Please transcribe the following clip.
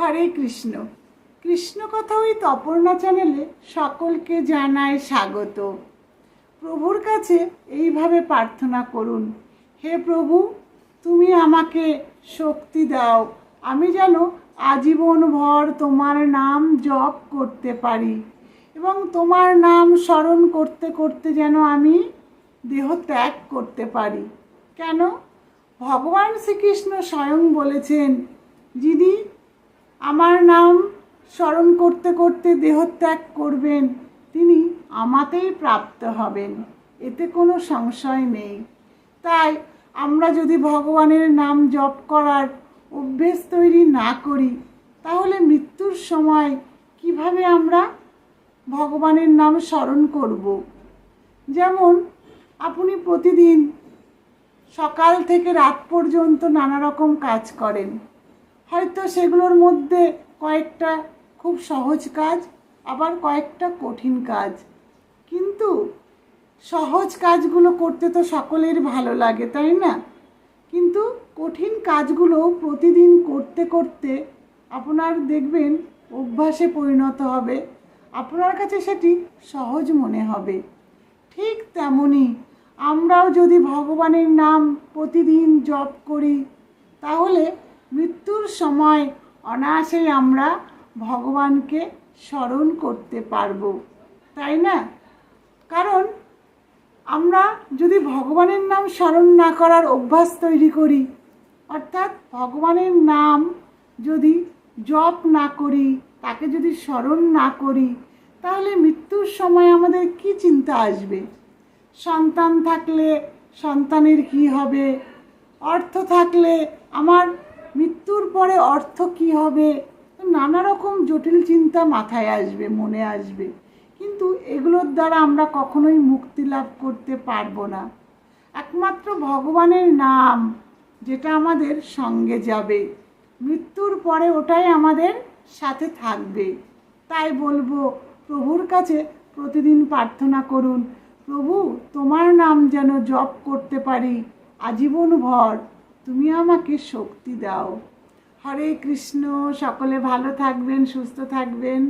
হরে কৃষ্ণ। কৃষ্ণ কথা ওই তপর্ণা চ্যানেলে সকলকে জানায় স্বাগত। প্রভুর কাছে এইভাবে প্রার্থনা করুন। হে প্রভু, তুমি আমাকে শক্তি দাও। আমি যেন আজীবন ভর তোমার নাম জপ করতে পারি এবং তোমার নাম স্মরণ করতে করতে যেন আমি দেহ ত্যাগ করতে পারি। কেন? ভগবান শ্রীকৃষ্ণ স্বয়ং বলেছেন, যিনি আমার নাম স্মরণ করতে করতে দেহত্যাগ করবেন। তিনি আমাতেই প্রাপ্ত হবেন। এতে কোনো সংশয় নেই। তাই আমরা যদি ভগবানের নাম জপ করার অভ্যেস তৈরি না করি, তাহলে মৃত্যুর সময় কীভাবে আমরা ভগবানের নাম স্মরণ করব? যেমন, আপনি প্রতিদিন সকাল থেকে রাত পর্যন্ত নানা রকম কাজ করেন। হয়তো সেগুলোর মধ্যে কয়েকটা খুব সহজ কাজ, আবার কয়েকটা কঠিন কাজ। কিন্তু সহজ কাজগুলো করতে তো সকলের ভালো লাগে, তাই না? কিন্তু কঠিন কাজগুলো প্রতিদিন করতে করতে আপনার দেখবেন অভ্যাসে পরিণত হবে। আপনার কাছে সেটি সহজ মনে হবে। ঠিক তেমনই আমরাও যদি ভগবানের নাম প্রতিদিন জপ করি, তাহলে মৃত্যুর সময় অনায়াসেই আমরা ভগবানকে স্মরণ করতে পারব। তাই না? কারণ আমরা যদি ভগবানের নাম স্মরণ না করার অভ্যাস তৈরি করি, অর্থাৎ ভগবানের নাম যদি জপ না করি, তাকে যদি স্মরণ না করি, তাহলে মৃত্যুর সময় আমাদের কি চিন্তা আসবে? সন্তান থাকলে সন্তানের কি হবে? অর্থ থাকলে আমার মৃত্যুর পরে অর্থ কি হবে? নানা রকম জটিল চিন্তা মাথায় আসবে, মনে আসবে। কিন্তু এগুলোর দ্বারা আমরা কখনোই মুক্তি লাভ করতে পারব না। একমাত্র ভগবানের নাম, যেটা আমাদের সঙ্গে যাবে। মৃত্যুর পরে ওটাই আমাদের সাথে থাকবে। তাই বলব, প্রভুর কাছে প্রতিদিন প্রার্থনা করুন, প্রভু, তোমার নাম যেন জপ করতে পারি, আজীবন ভর তুমি আমাকে শক্তি দাও। হরে কৃষ্ণ সকলে ভালো থাকবেন সুস্থ থাকবেন।